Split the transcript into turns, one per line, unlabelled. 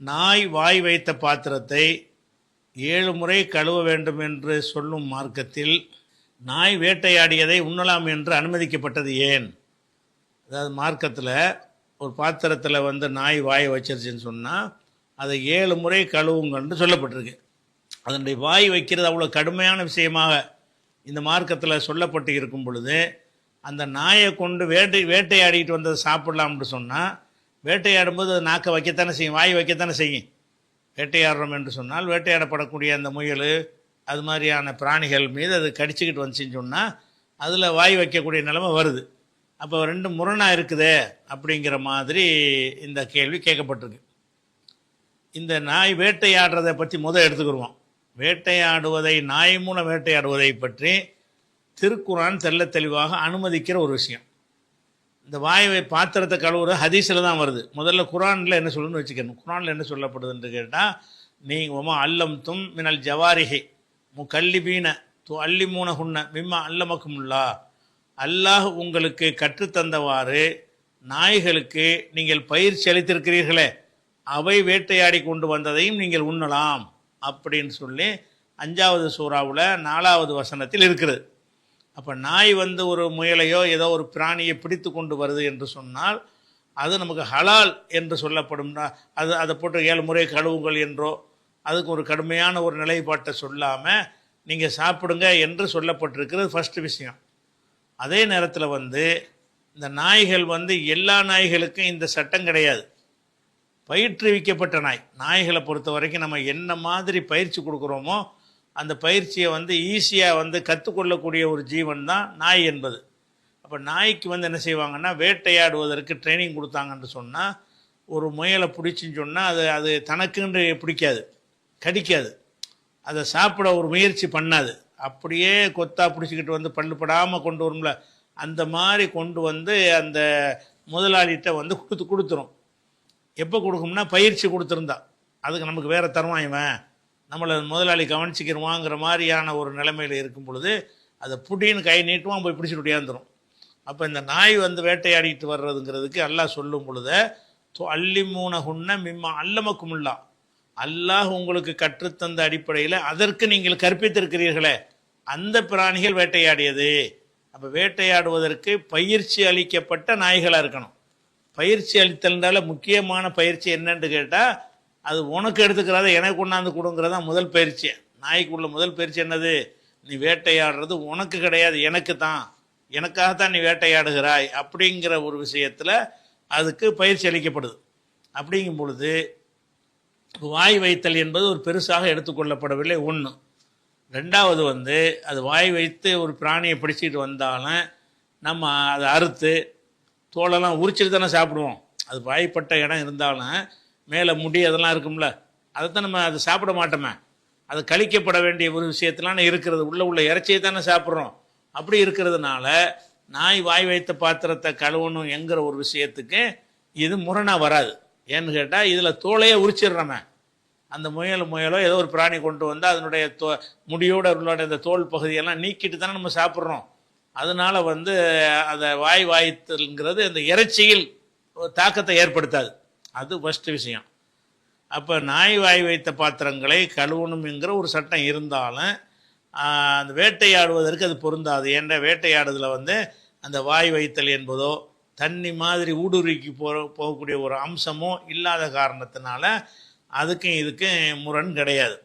நாய் வாய் வைத்த பாத்திரத்தை ஏழு முறை கழுவ வேண்டும் என்று சொல்லும் மார்க்கத்தில் நாய் வேட்டையாடியதை உண்ணலாம் என்று அனுமதிக்கப்பட்டது ஏன்? அதாவது மார்க்கத்தில் ஒரு பாத்திரத்தில் வந்து நாய் வாய் வச்சிருச்சுன்னு சொன்னால் அதை ஏழு முறை கழுவுங்கன்னு சொல்லப்பட்டிருக்கு. அதனுடைய வாய் வைக்கிறது அவ்வளோ கடுமையான விஷயமாக இந்த மார்க்கத்தில் சொல்லப்பட்டு இருக்கும் பொழுது அந்த நாயை கொண்டு வேட்டை வேட்டையாடிட்டு வந்ததை சாப்பிடலாம்னு சொன்னால் வேட்டையாடும்போது அது நாக்கை வைக்கத்தானே செய்யும் வாய் வைக்கத்தானே செய்யும். வேட்டையாடுறோம் என்று சொன்னால் வேட்டையாடப்படக்கூடிய அந்த முயல் அது மாதிரியான பிராணிகள் மீது அது கடிச்சிக்கிட்டு வந்துச்சுன்னு சொன்னால் அதில் வாய் வைக்கக்கூடிய நிலைமை வருது. அப்போ ரெண்டு முரணாக இருக்குதே அப்படிங்கிற மாதிரி இந்த கேள்வி கேட்கப்பட்டிருக்கு. இந்த நாய் வேட்டையாடுறதை பற்றி முதல் எடுத்துக்கிடுவோம். வேட்டையாடுவதை நாய் மூலம் வேட்டையாடுவதை பற்றி திருக்குறான் தெல்ல தெளிவாக அனுமதிக்கிற ஒரு விஷயம். இந்த வாயுவை பாத்திரத்தை கழுவுற ஹதீஸில் தான் வருது. முதல்ல குரானில் என்ன சொல்லணும்னு வச்சுக்கணும். குரானில் என்ன சொல்லப்படுதுன்னு கேட்டால் நீ உமா அல்லம் தும் மினல் ஜவாரிஹி மு கல்லிபீன து அல்லி மூன ஹுன்ன மிம்மா அல்லமக்குமுல்லா. அல்லாஹ் உங்களுக்கு கற்றுத்தந்தவாறு நாய்களுக்கு நீங்கள் பயிற்சி அளித்திருக்கிறீர்களே அவை வேட்டையாடி கொண்டு வந்ததையும் நீங்கள் உண்ணலாம் அப்படின்னு சொல்லி அஞ்சாவது சூறாவில் நாலாவது வசனத்தில் இருக்கிறது. அப்போ நாய் வந்து ஒரு முயலையோ ஏதோ ஒரு பிராணியை பிடித்து கொண்டு வருது என்று சொன்னால் அது நமக்கு ஹலால் என்று சொல்லப்படும்னா அது அதை போட்டு ஏழு முறை கழுவுங்கள் என்றோ அதுக்கு ஒரு கடுமையான ஒரு நிலைப்பாட்டை சொல்லாமல் நீங்கள் சாப்பிடுங்க என்று சொல்லப்பட்டிருக்கிறது ஃபஸ்ட்டு விஷயம். அதே நேரத்தில் வந்து இந்த நாய்கள் வந்து எல்லா நாய்களுக்கும் இந்த சட்டம் கிடையாது. பயிற்றுவிக்கப்பட்ட நாய். நாய்களை பொறுத்த வரைக்கும் நம்ம என்ன மாதிரி பயிற்சி கொடுக்குறோமோ அந்த பயிற்சியை வந்து ஈஸியாக வந்து கற்றுக்கொள்ளக்கூடிய ஒரு ஜீவன் தான் நாய் என்பது. அப்போ நாய்க்கு வந்து என்ன செய்வாங்கன்னா வேட்டையாடுவதற்கு ட்ரைனிங் கொடுத்தாங்கன்னு சொன்னால் ஒரு முயலை பிடிச்சின்னு சொன்னால் அது அது தனக்குன்று பிடிக்காது கடிக்காது. அதை சாப்பிட ஒரு முயற்சி பண்ணாது. அப்படியே கொத்தா பிடிச்சிக்கிட்டு வந்து பல்லுப்படாமல் கொண்டு வரும்ல அந்த மாதிரி கொண்டு வந்து அந்த முதலாளிகிட்ட வந்து கொடுத்து கொடுத்துரும். எப்போ கொடுக்கும்னா பயிற்சி கொடுத்துருந்தா. அதுக்கு நமக்கு வேறு தருவான் இவன். நம்மளை முதலாளி கவனிச்சிக்கிறோமாங்கிற மாதிரியான ஒரு நிலைமையில் இருக்கும் பொழுது அதை புடின்னு கை நீட்டுவான் போய் பிடிச்சிட்டு ஒடியாந்துரும் அப்போ இந்த நாய் வந்து வேட்டையாடிட்டு வர்றதுங்கிறதுக்கு அல்லாஹ் சொல்லும் பொழுது அள்ளி மூன குன்ன மிம்மா அல்லமக்குமுல்லா. அல்லாஹ் உங்களுக்கு கற்றுத்தந்த அடிப்படையில் அதற்கு நீங்கள் கற்பித்திருக்கிறீர்களே அந்த பிராணிகள் வேட்டையாடியது. அப்போ வேட்டையாடுவதற்கு பயிற்சி அளிக்கப்பட்ட நாய்களாக இருக்கணும். பயிற்சி அளித்தல்னால முக்கியமான பயிற்சி என்னன்னு கேட்டால் அது உனக்கு எடுத்துக்கிறத எனக்கு கொண்டாந்து கொடுங்கிறதா முதல் பயிற்சி. நாய்க்குள்ள முதல் பயிற்சி என்னது? நீ வேட்டையாடுறது உனக்கு கிடையாது எனக்கு தான். எனக்காகத்தான் நீ வேட்டையாடுகிறாய் அப்படிங்கிற ஒரு விஷயத்தில் அதுக்கு பயிற்சி அளிக்கப்படுது. அப்படிங்கும் பொழுது வாய் வைத்தல் என்பது ஒரு பெருசாக எடுத்துக்கொள்ளப்படவில்லை ஒன்று ரெண்டாவது வந்து அது வாய் வைத்து ஒரு பிராணியை பிடிச்சிட்டு வந்தாலும் நம்ம அதை அறுத்து தோலெல்லாம் உரிச்சிட்டு தானே சாப்பிடுவோம். அது வாய்ப்பட்ட இடம் இருந்தாலும் மேலே முடி அதெல்லாம் இருக்கும்ல அதைத்தான் நம்ம அதை சாப்பிட மாட்டோமே. அது கழிக்கப்பட வேண்டிய ஒரு விஷயத்தெலாம் இருக்கிறது. உள்ளே உள்ள இறைச்சியை தானே சாப்பிட்றோம். அப்படி இருக்கிறதுனால நாய் வாய் வைத்த பாத்திரத்தை கழுவணும் என்கிற ஒரு விஷயத்துக்கு இது முரணாக வராது. ஏன்னு கேட்டால் இதில் தோலையே உரிச்சிடுறோமே. அந்த முயல் முயலோ ஏதோ ஒரு பிராணி கொண்டு வந்தால் அதனுடைய தோ முடியோட உள்ளோட இந்த தோல் பகுதியெல்லாம் நீக்கிட்டு தானே நம்ம சாப்பிட்றோம். அதனால வந்து அதை வாய் வாய்த்தல்ங்கிறது அந்த இறைச்சியில் தாக்கத்தை ஏற்படுத்தாது. அது ஃபஸ்ட்டு விஷயம். அப்போ நாய் வாய் வைத்த பாத்திரங்களை கழுவணுங்கிற ஒரு சட்டம் இருந்தாலும் அந்த வேட்டையாடுவதற்கு அது பொருந்தாது. ஏன்னா வேட்டையாடுதலில் வந்து அந்த வாய் வைத்தல் என்பதோ தண்ணி மாதிரி ஊடுருவிக்கு போ போகக்கூடிய ஒரு அம்சமோ இல்லாத காரணத்தினால அதுக்கும் இதுக்கும் முரண் கிடையாது.